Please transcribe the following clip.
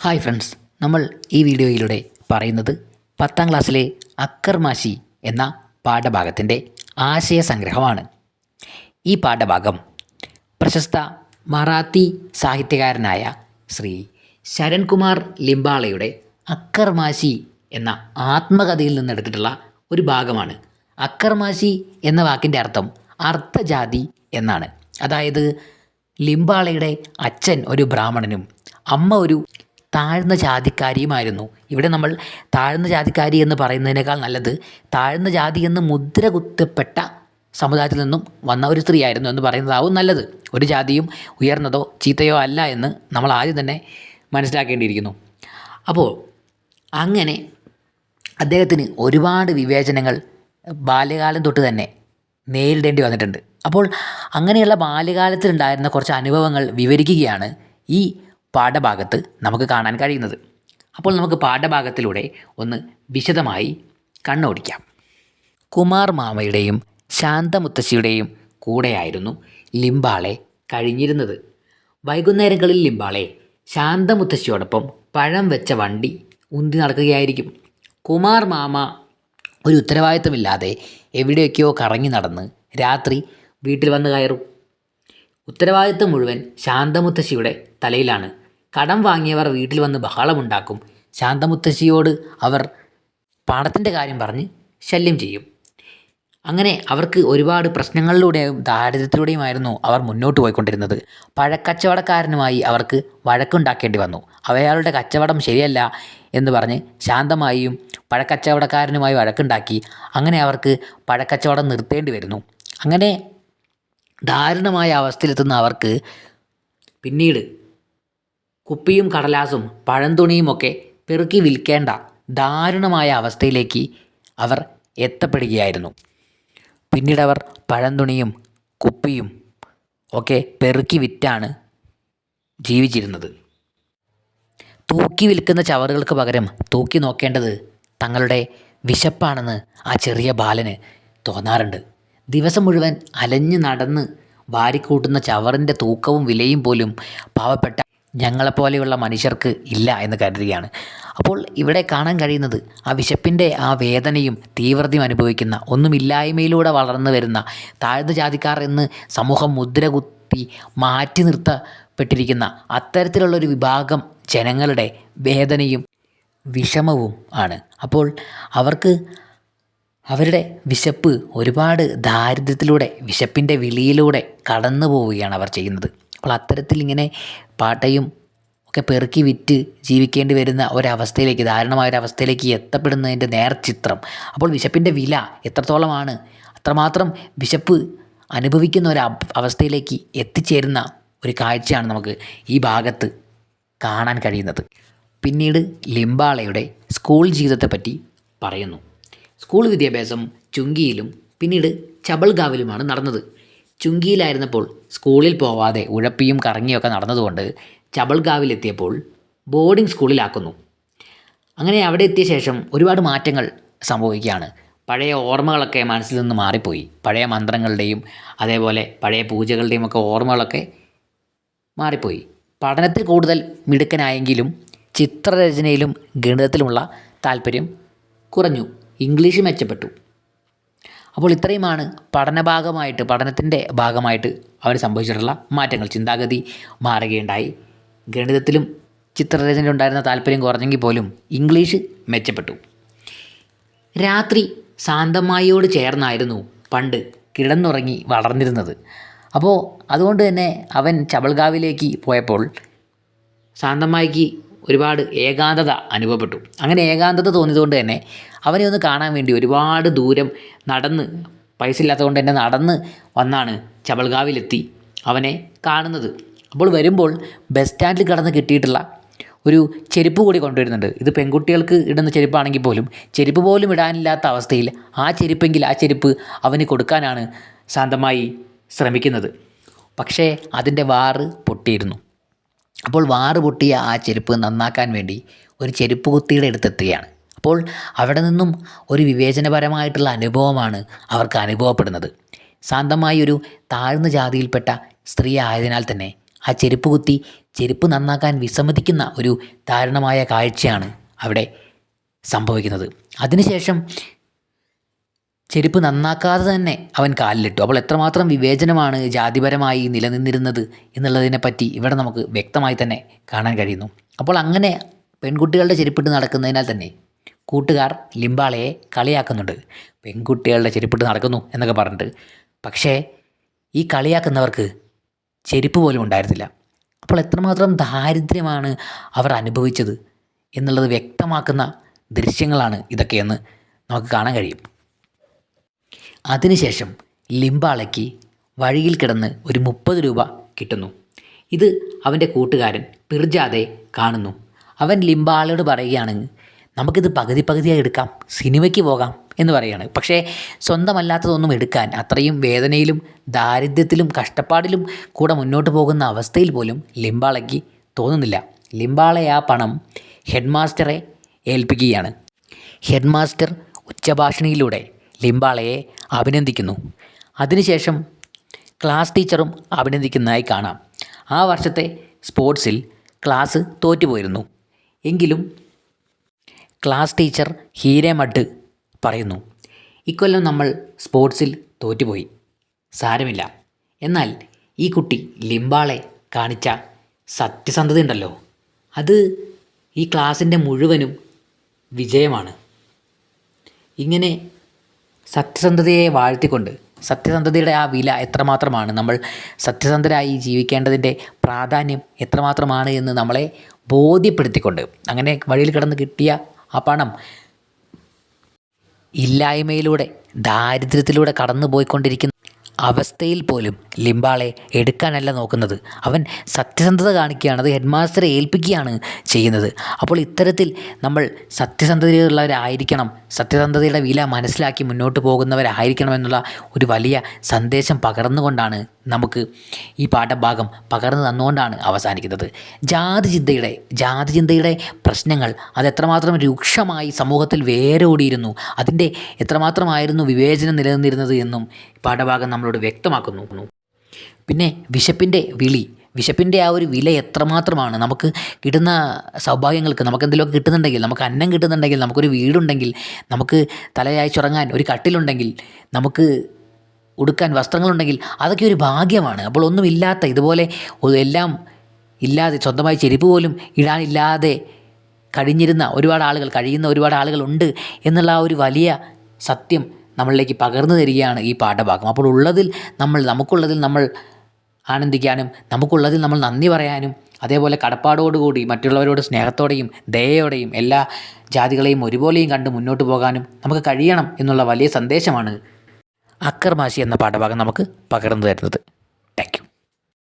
Hi friends നമ്മൾ ഈ വീഡിയോയിലൂടെ പറയുന്നത് പത്താം ക്ലാസ്സിലെ അക്കർമാശി എന്ന പാഠഭാഗത്തിന്റെ ആശയ സംഗ്രഹമാണ് ഈ പാഠഭാഗം പ്രശസ്ത മറാത്തി സാഹിത്യകാരനായ ശ്രീ ശരൺകുമാർ ലിംബാളയുടെ അക്കർമാശി എന്ന ആത്മകഥയിൽ നിന്നെടുത്തിട്ടുള്ള ഒരു ഭാഗമാണ്. അക്കർമാശി എന്ന വാക്കിന്റെ അർത്ഥം അർത്ഥജാതി എന്നാണ്. അതായത് ലിംബാളയുടെ അച്ഛൻ ഒരു ബ്രാഹ്മണനും അമ്മ ഒരു താഴ്ന്ന ജാതിക്കാരിയുമായിരുന്നു. ഇവിടെ നമ്മൾ താഴ്ന്ന ജാതിക്കാരി എന്ന് പറയുന്നതിനേക്കാൾ നല്ലത് താഴ്ന്ന ജാതി എന്ന് മുദ്ര കുത്തപ്പെട്ട സമുദായത്തിൽ നിന്നും വന്ന ഒരു സ്ത്രീയായിരുന്നു എന്ന് പറയുന്നതാവും നല്ലത്. ഒരു ജാതിയും ഉയർന്നതോ ചീത്തയോ അല്ല എന്ന് നമ്മൾ ആദ്യം തന്നെ മനസ്സിലാക്കേണ്ടിയിരിക്കുന്നു. അപ്പോൾ അങ്ങനെ അദ്ദേഹത്തിന് ഒരുപാട് വിവേചനങ്ങൾ ബാല്യകാലം തൊട്ട് തന്നെ നേരിടേണ്ടി വന്നിട്ടുണ്ട്. അപ്പോൾ അങ്ങനെയുള്ള ബാല്യകാലത്തിലുണ്ടായിരുന്ന കുറച്ച് അനുഭവങ്ങൾ വിവരിക്കുകയാണ് ഈ പാഠഭാഗത്ത് നമുക്ക് കാണാൻ കഴിയുന്നത്. അപ്പോൾ നമുക്ക് പാഠഭാഗത്തിലൂടെ ഒന്ന് വിശദമായി കണ്ണോടിക്കാം. കുമാർ മാമയുടെയും ശാന്തമുത്തശ്ശിയുടെയും കൂടെയായിരുന്നു ലിംബാളെ കഴിഞ്ഞിരുന്നത്. വൈകുന്നേരങ്ങളിൽ ലിംബാളെ ശാന്തമുത്തശ്ശിയോടൊപ്പം പഴം വെച്ച വണ്ടി ഉന്തി നടക്കുകയായിരിക്കും. കുമാർ മാമ ഒരു ഉത്തരവാദിത്തമില്ലാതെ എവിടെയൊക്കെയോ കറങ്ങി നടന്ന് രാത്രി വീട്ടിൽ വന്ന് കയറും. ഉത്തരവാദിത്തം മുഴുവൻ ശാന്തമുത്തശ്ശിയുടെ തലയിലാണ്. കടം വാങ്ങിയവർ വീട്ടിൽ വന്ന് ബഹളമുണ്ടാക്കും. ശാന്തമുത്തശ്ശിയോട് അവർ പണത്തിന്റെ കാര്യം പറഞ്ഞ് ശല്യം ചെയ്യും. അങ്ങനെ അവർക്ക് ഒരുപാട് പ്രശ്നങ്ങളിലൂടെയും ദാരിദ്ര്യത്തിലൂടെയുമായിരുന്നു അവർ മുന്നോട്ട് പോയിക്കൊണ്ടിരുന്നത്. പഴക്കച്ചവടക്കാരനുമായി അവർക്ക് വഴക്കുണ്ടാക്കേണ്ടി വന്നു. അവയാളുടെ കച്ചവടം ശരിയല്ല എന്ന് പറഞ്ഞ് ശാന്തമായും പഴക്കച്ചവടക്കാരനുമായി വഴക്കുണ്ടാക്കി. അങ്ങനെ അവർക്ക് പഴക്കച്ചവടം നിർത്തേണ്ടി വരുന്നു. അങ്ങനെ ദാരുണമായ അവസ്ഥയിലെത്തുന്ന അവർക്ക് പിന്നീട് കുപ്പിയും കടലാസും പഴംതുണിയുമൊക്കെ പെറുക്കി വിൽക്കേണ്ട ദാരുണമായ അവസ്ഥയിലേക്ക് അവർ എത്തപ്പെടുകയായിരുന്നു. അവർ പഴംതുണിയും കുപ്പിയും ഒക്കെ പെറുക്കി വിറ്റാണ് ജീവിച്ചിരുന്നത്. തൂക്കി വിൽക്കുന്ന ചവറുകൾക്ക് പകരം തൂക്കി നോക്കേണ്ടത് തങ്ങളുടെ വിശപ്പാണെന്ന് ആ ചെറിയ ബാലന് തോന്നാറുണ്ട്. ദിവസം മുഴുവൻ അലഞ്ഞു നടന്ന് വാരിക്കൂട്ടുന്ന ചവറിന്റെ തൂക്കവും വിലയും പോലും പാവപ്പെട്ട ഞങ്ങളെപ്പോലെയുള്ള മനുഷ്യർക്ക് ഇല്ല എന്ന് കരുതുകയാണ്. അപ്പോൾ ഇവിടെ കാണാൻ കഴിയുന്നത് ആ വിശപ്പിന്റെ ആ വേദനയും തീവ്രതയും അനുഭവിക്കുന്ന ഒന്നുമില്ലായ്മയിലൂടെ വളർന്നു വരുന്ന താഴ്ന്ന ജാതിക്കാർ എന്ന് സമൂഹം മുദ്ര കുത്തി മാറ്റി നിർത്തപ്പെട്ടിരിക്കുന്ന അത്തരത്തിലുള്ളൊരു വിഭാഗം ജനങ്ങളുടെ വേദനയും വിഷമവും ആണ്. അപ്പോൾ അവർക്ക് അവരുടെ വിശപ്പ് ഒരുപാട് ദാരിദ്ര്യത്തിലൂടെ വിശപ്പിന്റെ വിളിയിലൂടെ കടന്നു പോവുകയാണ് അവർ ചെയ്യുന്നത്. അപ്പോൾ അത്തരത്തിൽ ഇങ്ങനെ പാട്ടയും ഒക്കെ പെറുക്കി വിറ്റ് ജീവിക്കേണ്ടി വരുന്ന ഒരവസ്ഥയിലേക്ക് ദാരുണമായ ഒരവസ്ഥയിലേക്ക് എത്തപ്പെടുന്നതിന്റെ നേർചിത്രം അപ്പോൾ വിശപ്പിന്റെ വില എത്രത്തോളമാണ്? അത്രമാത്രം വിശപ്പ് അനുഭവിക്കുന്ന ഒരു അവ- അവസ്ഥയിലേക്ക് എത്തിച്ചേരുന്ന ഒരു കാഴ്ചയാണ് നമുക്ക് ഈ ഭാഗത്ത് കാണാൻ കഴിയുന്നത്. പിന്നീട് ലിംബാളയുടെ സ്കൂൾ ജീവിതത്തെപ്പറ്റി പറയുന്നു. സ്കൂൾ വിദ്യാഭ്യാസം ചുങ്കിയിലും പിന്നീട് ചബൽഗാവിലുമാണ് നടന്നത്. ചുങ്കിയിലായിരുന്നപ്പോൾ സ്കൂളിൽ പോവാതെ ഉഴപ്പിയും കറങ്ങിയൊക്കെ നടന്നതുകൊണ്ട് ചബൾഗാവിലെത്തിയപ്പോൾ ബോർഡിംഗ് സ്കൂളിലാക്കുന്നു അങ്ങനെ അവിടെ എത്തിയ ശേഷം ഒരുപാട് മാറ്റങ്ങൾ സംഭവിക്കുകയാണ്. പഴയ ഓർമ്മകളൊക്കെ മനസ്സിൽ നിന്ന് മാറിപ്പോയി. പഴയ മന്ത്രങ്ങളുടെയും അതേപോലെ പഴയ പൂജകളുടെയും ഒക്കെ ഓർമ്മകളൊക്കെ മാറിപ്പോയി. പഠനത്തിൽ കൂടുതൽ മിടുക്കനായെങ്കിലും ചിത്രരചനയിലും ഗണിതത്തിലുമുള്ള താല്പര്യം കുറഞ്ഞു. ഇംഗ്ലീഷ് മെച്ചപ്പെട്ടു. അപ്പോൾ ഇത്രയുമാണ് പഠനഭാഗമായിട്ട് പഠനത്തിന്റെ ഭാഗമായിട്ട് അവന് സംഭവിച്ചിട്ടുള്ള മാറ്റങ്ങൾ. ചിന്താഗതി മാറുകയുണ്ടായി. ഗണിതത്തിലും ചിത്രരചനയിലും ഉണ്ടായിരുന്ന താല്പര്യം കുറഞ്ഞെങ്കിൽ പോലും ഇംഗ്ലീഷ് മെച്ചപ്പെട്ടു. രാത്രി ശാന്തമായോട് ചേർന്നായിരുന്നു പണ്ട് കിടന്നുറങ്ങി വളർന്നിരുന്നത്. അപ്പോൾ അതുകൊണ്ട് തന്നെ അവൻ ചബൽഗാവിലേക്ക് പോയപ്പോൾ ശാന്തമായിക്ക് ഒരുപാട് ഏകാന്തത അനുഭവപ്പെട്ടു. അങ്ങനെ ഏകാന്തത തോന്നിയതുകൊണ്ട് തന്നെ അവനെ ഒന്ന് കാണാൻ വേണ്ടി ഒരുപാട് ദൂരം നടന്ന് പൈസ ഇല്ലാത്തതുകൊണ്ട് തന്നെ നടന്ന് വന്നാണ് ചബൽഗാവിലെത്തി അവനെ കാണുന്നത്. അപ്പോൾ വരുമ്പോൾ ബസ് സ്റ്റാൻഡിൽ കടന്ന് കിട്ടിയിട്ടുള്ള ഒരു ചെരുപ്പ് കൂടി കൊണ്ടുവരുന്നുണ്ട്. ഇത് പെൺകുട്ടികൾക്ക് ഇടുന്ന ചെരുപ്പാണെങ്കിൽ പോലും ചെരുപ്പ് പോലും ഇടാനില്ലാത്ത അവസ്ഥയിൽ ആ ചെരുപ്പെങ്കിൽ ആ ചെരുപ്പ് അവന് കൊടുക്കാനാണ് ശാന്തമായി ശ്രമിക്കുന്നത്. പക്ഷേ അതിന്റെ വാറ് പൊട്ടിയിരുന്നു. അപ്പോൾ വാറ് പൊട്ടിയ ആ ചെരുപ്പ് നന്നാക്കാൻ വേണ്ടി ഒരു ചെരുപ്പ് കുത്തിയുടെ അടുത്തെത്തുകയാണ്. അപ്പോൾ അവിടെ നിന്നും ഒരു വിവേചനപരമായിട്ടുള്ള അനുഭവമാണ് അവർക്ക് അനുഭവപ്പെടുന്നത്. ശാന്തമായി ഒരു താഴ്ന്ന ജാതിയിൽപ്പെട്ട സ്ത്രീ ആയതിനാൽ തന്നെ ആ ചെരുപ്പ് കുത്തി ചെരുപ്പ് നന്നാക്കാൻ വിസമ്മതിക്കുന്ന ഒരു ദാരുണമായ കാഴ്ചയാണ് അവിടെ സംഭവിക്കുന്നത്. അതിനുശേഷം ചെരുപ്പ് നന്നാക്കാതെ തന്നെ അവൻ കാലിലിട്ടു. അപ്പോൾ എത്രമാത്രം വിവേചനമാണ് ജാതിപരമായി നിലനിന്നിരുന്നത് എന്നുള്ളതിനെപ്പറ്റി ഇവിടെ നമുക്ക് വ്യക്തമായി തന്നെ കാണാൻ കഴിയുന്നു. അപ്പോൾ അങ്ങനെ പെൺകുട്ടികളുടെ ചെരുപ്പിട്ട് നടക്കുന്നതിനാൽ തന്നെ കൂട്ടുകാർ ലിംബാളയെ കളിയാക്കുന്നുണ്ട്. പെൺകുട്ടികളുടെ ചെരുപ്പിട്ട് നടക്കുന്നു എന്നൊക്കെ പറഞ്ഞിട്ട്. പക്ഷേ ഈ കളിയാക്കുന്നവർക്ക് ചെരുപ്പ് പോലും ഉണ്ടായിരുന്നില്ല. അപ്പോൾ എത്രമാത്രം ദാരിദ്ര്യമാണ് അവർ അനുഭവിച്ചത് എന്നുള്ളത് വ്യക്തമാക്കുന്ന ദൃശ്യങ്ങളാണ് ഇതൊക്കെയെന്ന് നമുക്ക് കാണാൻ കഴിയും. അതിനുശേഷം ലിംബാളയ്ക്ക് വഴിയിൽ കിടന്ന് ഒരു മുപ്പത് രൂപ കിട്ടുന്നു. ഇത് അവന്റെ കൂട്ടുകാരൻ പിർജാതെ കാണുന്നു. അവൻ ലിംബാളയോട് പറയുകയാണ് നമുക്കിത് പകുതി പകുതിയായി എടുക്കാം സിനിമയ്ക്ക് പോകാം എന്ന് പറയുകയാണ്. പക്ഷേ സ്വന്തമല്ലാത്തതൊന്നും എടുക്കാൻ അത്രയും വേദനയിലും ദാരിദ്ര്യത്തിലും കഷ്ടപ്പാടിലും കൂടെ മുന്നോട്ട് പോകുന്ന അവസ്ഥയിൽ പോലും ലിംബാളയ്ക്ക് തോന്നുന്നില്ല. ലിംബാളയെ ആ പണം ഹെഡ്മാസ്റ്ററെ ഏൽപ്പിക്കുകയാണ്. ഹെഡ് മാസ്റ്റർ ഉച്ചഭാഷണിയിലൂടെ ലിംബാളയെ അഭിനന്ദിക്കുന്നു. അതിനുശേഷം ക്ലാസ് ടീച്ചറും അഭിനന്ദിക്കുന്നതായി കാണാം. ആ വർഷത്തെ സ്പോർട്സിൽ ക്ലാസ് തോറ്റുപോയിരുന്നു. എങ്കിലും ക്ലാസ് ടീച്ചർ ഹീരമഡ് പറയുന്നു ഇക്കൊല്ലം നമ്മൾ സ്പോർട്സിൽ തോറ്റുപോയി. സാരമില്ല. എന്നാൽ ഈ കുട്ടി ലിംബാളെ കാണിച്ച സത്യസന്ധത ഉണ്ടല്ലോ. അത് ഈ ക്ലാസ്സിന്റെ മുഴുവനും വിജയമാണ്. ഇങ്ങനെ സത്യസന്ധതയെ വാഴ്ത്തിക്കൊണ്ട് സത്യസന്ധതയുടെ ആ വില എത്രമാത്രമാണ് നമ്മൾ സത്യസന്ധരായി ജീവിക്കേണ്ടതിന്റെ പ്രാധാന്യം എത്രമാത്രമാണ് എന്ന് നമ്മളെ ബോധ്യപ്പെടുത്തിക്കൊണ്ട് അങ്ങനെ വഴിയിൽ കിടന്ന് കിട്ടിയ ആ പണം ഇല്ലായ്മയിലൂടെ ദാരിദ്ര്യത്തിലൂടെ കടന്നു പോയിക്കൊണ്ടിരിക്കുന്ന അവസ്ഥയിൽ പോലും ലിംബാളെ എടുക്കാനല്ല നോക്കുന്നത്. അവൻ സത്യസന്ധത കാണിക്കുകയാണ് അത് ഹെഡ് മാസ്റ്ററെ ഏൽപ്പിക്കുകയാണ് ചെയ്യുന്നത്. അപ്പോൾ ഇത്തരത്തിൽ നമ്മൾ സത്യസന്ധതയുള്ളവരായിരിക്കണം. സത്യസന്ധതയുടെ വില മനസ്സിലാക്കി മുന്നോട്ട് പോകുന്നവരായിരിക്കണം എന്നുള്ള ഒരു വലിയ സന്ദേശം പകർന്നുകൊണ്ടാണ് നമുക്ക് ഈ പാഠഭാഗം പകർന്നു തന്നുകൊണ്ടാണ് അവസാനിക്കുന്നത്. ജാതി ചിന്തയുടെ ജാതി ചിന്തയുടെ പ്രശ്നങ്ങൾ അത് എത്രമാത്രം രൂക്ഷമായി സമൂഹത്തിൽ വേരോടിയിരുന്നു അതിന്റെ എത്രമാത്രമായിരുന്നു വിവേചനം നിലനിന്നിരുന്നത് എന്നും പാഠഭാഗം നമ്മളോട് വ്യക്തമാക്കുന്നു. പിന്നെ വിശപ്പിന്റെ വിളി വിശപ്പിന്റെ ആ ഒരു വില എത്രമാത്രമാണ്? നമുക്ക് കിട്ടുന്ന സൗഭാഗ്യങ്ങൾക്ക് നമുക്ക് എന്തെങ്കിലുമൊക്കെ കിട്ടുന്നുണ്ടെങ്കിൽ നമുക്ക് അന്നം കിട്ടുന്നുണ്ടെങ്കിൽ നമുക്കൊരു വീടുണ്ടെങ്കിൽ നമുക്ക് തലയായി ചുറങ്ങാൻ ഒരു കട്ടിലുണ്ടെങ്കിൽ നമുക്ക് ഉടുക്കാൻ വസ്ത്രങ്ങളുണ്ടെങ്കിൽ അതൊക്കെ ഒരു ഭാഗ്യമാണ്. അപ്പോൾ ഒന്നുമില്ലാത്ത ഇതുപോലെ എല്ലാം ഇല്ലാതെ സ്വന്തമായി ചെരുപ്പ് പോലും ഇടാനില്ലാതെ കഴിഞ്ഞിരുന്ന ഒരുപാട് ആളുകൾ കഴിയുന്ന ഒരുപാട് ആളുകളുണ്ട് എന്നുള്ള ആ ഒരു വലിയ സത്യം നമ്മളിലേക്ക് പകർന്നു തരികയാണ് ഈ പാഠഭാഗം. അപ്പോൾ ഉള്ളതിൽ നമ്മൾ നമുക്കുള്ളതിൽ നമ്മൾ ആനന്ദിക്കാനും നമുക്കുള്ളതിൽ നമ്മൾ നന്ദി പറയാനും അതേപോലെ കടപ്പാടോടുകൂടി മറ്റുള്ളവരോട് സ്നേഹത്തോടെയും ദയയോടെയും എല്ലാ ജാതികളെയും ഒരുപോലെയും കണ്ട് മുന്നോട്ട് പോകാനും നമുക്ക് കഴിയണം എന്നുള്ള വലിയ സന്ദേശമാണ് അക്കർമാശി എന്ന പാഠഭാഗം നമുക്ക് പകർന്നു തരുന്നത്. താങ്ക്